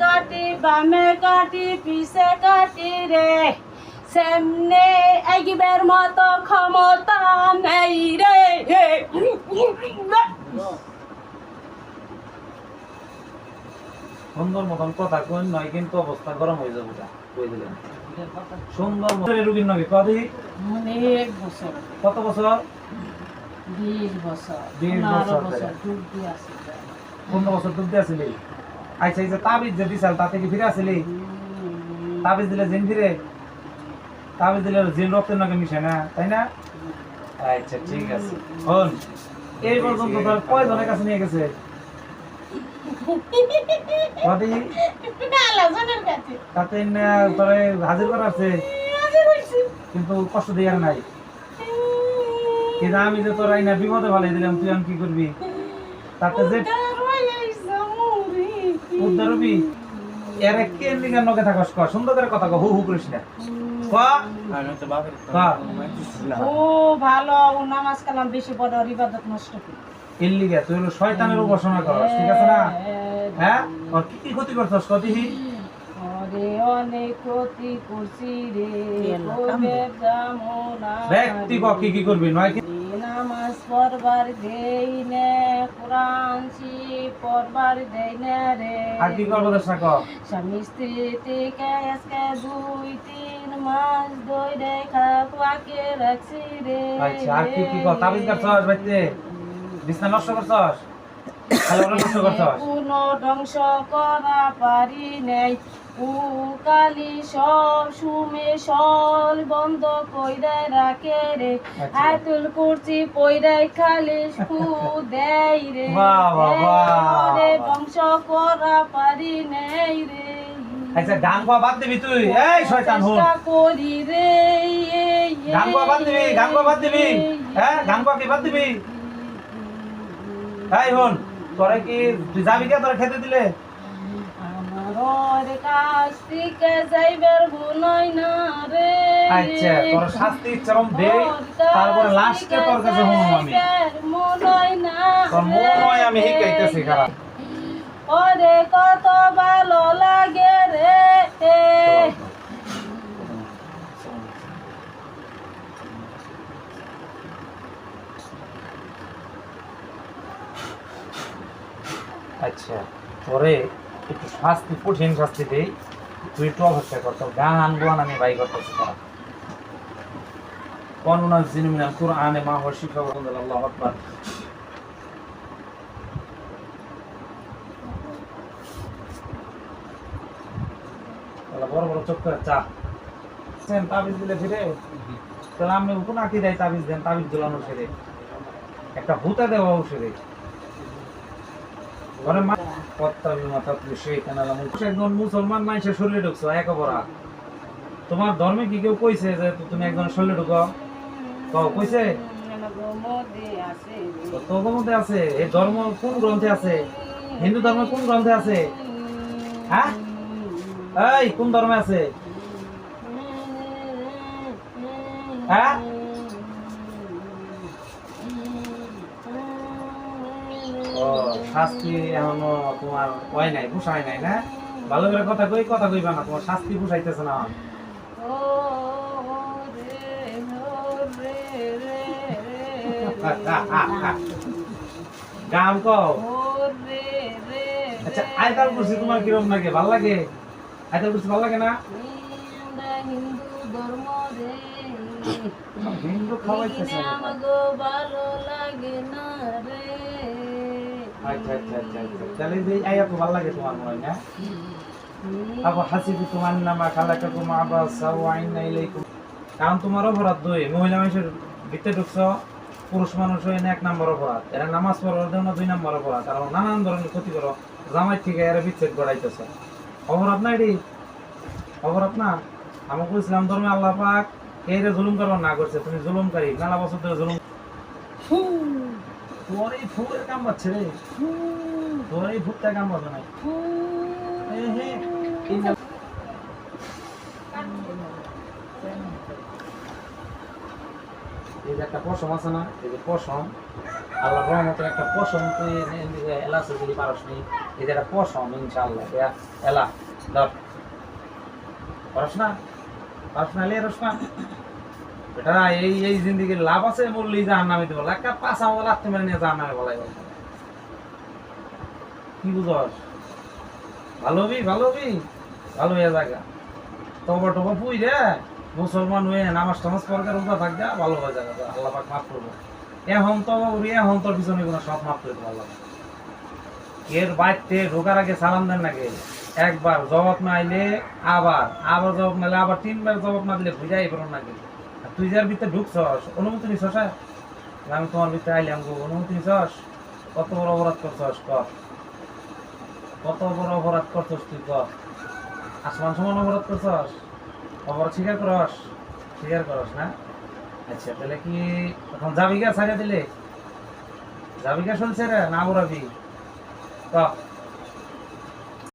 কাটি বামে কাটি পিছে কাটি রে সেমনে একবার মত ক্ষমতা নেই রে সুন্দর মতন কথা কইন নয় কিন্তু অবস্থা গরম হয়ে যাবে সুন্দর রুগীর নবী কদি অনেক বছর। কত বছর? বিশ বছর। বিশ বছর। বছর ধরে। ডুব দিয়ে আছে পনেরো বছর দুধ দিয়ে আচ্ছা এই যে তাবিজ যে দিছাল তাতে কি ফিরে আসিলি? তাবিজ দিলে জিন ফিরে? তাবিজ দিলে জিন রক্তের নাকি মিশে না তাই না? আচ্ছা ঠিক আছে। এই পর্যন্ত তোর কয়জনের কাছে নিয়ে গেছে? হাজির করা আছে? কিন্তু কষ্ট দেওয়ার নাই। কিন্তু আমি যে তোর আইনা বিপদে ভালো দিলাম তুই আমি কি করবি? তাতে যে উদ্ধার হবি? এর কে থাকস ক? সুন্দর করে কথা কহ হু হু করিস না। ক? ক? ও ভালো ও নামাজ কালাম বেশি বড় ইবাদত নষ্ট করি। এর লিগে তুই হলো শয়তানের উপাসনা করস ঠিক আছে না? হ্যাঁ? আর কি কি ক্ষতি করছস ক্ষতি ব্যক্তি ক কি করবি? নয় কি? নামাজ পড়বার দেই নে কোরআন শিব পড়বার দেই না রে। আর কি করব দশা ক? স্বামী স্ত্রী থেকে আজকে দুই তিন মাস ধরে খাওয়াকে রাখছি রে। আচ্ছা আর কি কি তাবিজ করছস বাইতে বিছনা নষ্ট করছস? কোনো ধ্বংস করা পারি নাই। উ কালি সব সুমে সল বন্ধ কইরা রাখে রে। আচ্ছা। আতুল কুরচি পইরাই খালি ফু দেই রে। রে ধ্বংস করা পারি নাই রে। আচ্ছা গান গাওয়া বাদ দিবি তুই। এই শয়তান হুন। করি রে। গান গাওয়া বাদ দিবি গান গাওয়া বাদ দিবি। হ্যাঁ গান গাওয়া কি বাদ দিবি? এই হন তোরে কি তুই যাবি কে? তোরে খেতে দিলে? আমার কাছ থেকে যাইবার গুনই না রে। আচ্ছা তোর শাস্তি চরম দে। তারপরে লাস্টে তোর কাছে হুম আমি। তোর মন হয় আমি শিখাইতেছি খারাপ ওরে কত ভালো লাগে রে। পরে একটু শাস্তি, কঠিন শাস্তি দেই তুই একটু অপেক্ষা করতো গান গান আমি বাই করতেছি, তারা। কনুনা জিনিমিনা মা হর শিক্ষা আল্লাহ বড় বড় চোখ করে চা সেন তাবিজ দিলে ফিরে। তাহলে আমি কোন আঁকি দেয় তাবিজ দেন? তাবিজ ঝোলানো ফিরে। একটা হুতা দেওয়া ফিরে। ঘরে মা একজন মুসলমান মানুষের শরীরে ঢুকছো, এক অপরাধ। তোমার ধর্মে কি কেউ কইছে যে তুমি একজন শরীরে ঢুকো? কও, কইছে? তোর মধ্যে আছে এই ধর্ম কোন গ্রন্থে আছে? হিন্দু ধর্ম কোন গ্রন্থে আছে? হ্যাঁ? এই, কোন ধর্মে আছে? হ্যাঁ? শাস্তি এখনও তোমার হয় নাই পোষায় নাই না? ভালো করে কথা কই কথা কইবা না তোমার শাস্তি পোষাইতেছে না গান কও। আচ্ছা আয়তাল কুরসি তোমার কীরকম লাগে? ভালো লাগে? আয়তাল কুরসি ভালো লাগে না? হিন্দু খাওয়াইতেছে। ভালো লাগে না রে। না? কারণ তোমার অপরাধ দুই মহিলা মানুষের ভিতরে ঢুকছ, পুরুষ মানুষ হয়ে এক নম্বর অপরাধ। এরা নামাজ পড়ার জন্য দুই নম্বর অপরাধ, আর নানান ধরনের ক্ষতি করো। জামাই থেকে এরা বিচ্ছেদ গড়াইতেছে অপরাধ না এটি? অপরাধ না? আমাকে ইসলাম ধর্মে আল্লাহ পাক এই রে জুলুম করবার না করছে, তুমি জুলুমকারী। মেলা বছর ধরে জুলুম তোর এই ফুলের কাম পাচ্ছে রে। তোর এই ফুটটা কাম পাচ্ছে না এই যে একটা পশম আছে না, এই যে পশম, আল্লাহ রহমতে একটা পশম, তুই এদিকে এলা যদি পারস নি। এই যে একটা পশম, ইনশাআল্লাহ এলা ধর। পারস না পারস না এলে রস এটা এই এই জিন্দিগির লাভ আছে বললি জাহান নামে দেবো একটা পাঁচা বলা লাগতে মেরে নিয়ে জাহান নামে বলাই কি বুঝস? ভালো ভালো ভালো হয়ে জায়গা টবা পুই রে। মুসলমান হয়ে নামাজ টামাজ ভালো হয়ে যাবে আল্লাহ পাক মাফ করব। এখন তো উড়ি এখন তোর পিছনে কোনো সব মাফ করে দেবো আল্লাহ। এর বাইতে ঢোকার আগে সালাম দেন নাকি একবার জবাব না আইলে আবার আবার জবাব না আবার তিনবার জবাব না দিলে বুঝাই পারো নাকি আর তুই যার ভিতরে ঢুকছস, অনুমতি নিছস হ্যাঁ? আমি তোমার ভিতরে আইলাম গো, অনুমতি নিছস? কত বড় অপরাধ করছস কর কত বড় অপরাধ করছস তুই কর আসমান সমান অপরাধ করছস? অপরাধ স্বীকার করস? স্বীকার করস, না? আচ্ছা তাহলে কি এখন গা ছাড়িয়ে দিলে? গা শুনছে রে, না বরাবি ক?